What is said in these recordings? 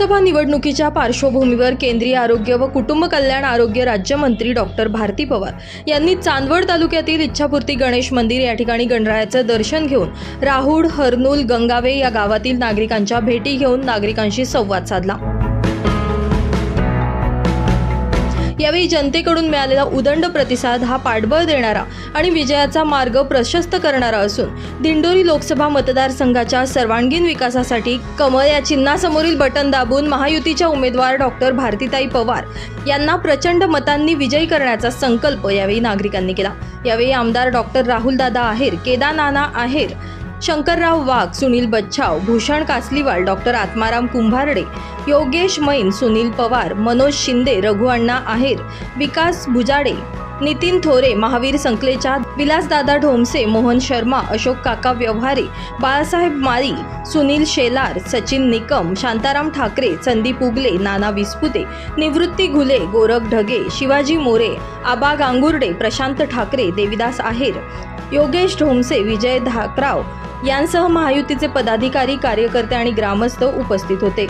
लोकसभा निवडणुकीच्या पार्श्वभूमीवर केंद्रीय आरोग्य व कुटुंब कल्याण आरोग्य राज्यमंत्री डॉक्टर भारती पवार यांनी चांदवड तालुक्यातील इच्छापूर्ती गणेश मंदिर या ठिकाणी गणरायाचं दर्शन घेऊन राहुड हरनूल गंगावे या गावातील नागरिकांच्या भेटी घेऊन नागरिकांशी संवाद साधला. यावेळी जनतेकडून मिळालेला उदंड प्रतिसाद हा पाठबळ देणारा आणि विजयाचा मार्ग प्रशस्त करणारा असून दिंडोरी लोकसभा मतदारसंघाच्या सर्वांगीण विकासासाठी कमळ या चिन्हासमोरील बटन दाबून महायुतीच्या उमेदवार डॉक्टर भारतीताई पवार यांना प्रचंड मतांनी विजयी करण्याचा संकल्प यावेळी नागरिकांनी केला. यावेळी आमदार doctor Rahuldada Aher Kedarnana Aher Shankarrao Wagh Sunil Bachhav Bhushan Kasliwal doctor Atmaram Kumbharde Yogesh man Sunil Pawar Manoj Shinde Raghuanna Aher Vikas Bhujade Nitin Thore Mahavir Sankalecha विलासदादा ढोमसे Mohan Sharma Ashok काका व्यवहारे बाळासाहेब माळी सुनील शेलार सचिन निकम शांताराम ठाकरे संदीप उगले नाना विस्पुते निवृत्ती घुले गोरख ढगे शिवाजी मोरे आबा गांगुर्डे प्रशांत ठाकरे देविदास आहेर योगेश ढोमसे विजय धाकराव यांसह महायुतीचे पदाधिकारी कार्यकर्ते आणि ग्रामस्थ उपस्थित होते.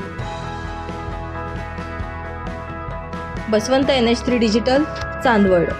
Baswant N H three digital Chandwad.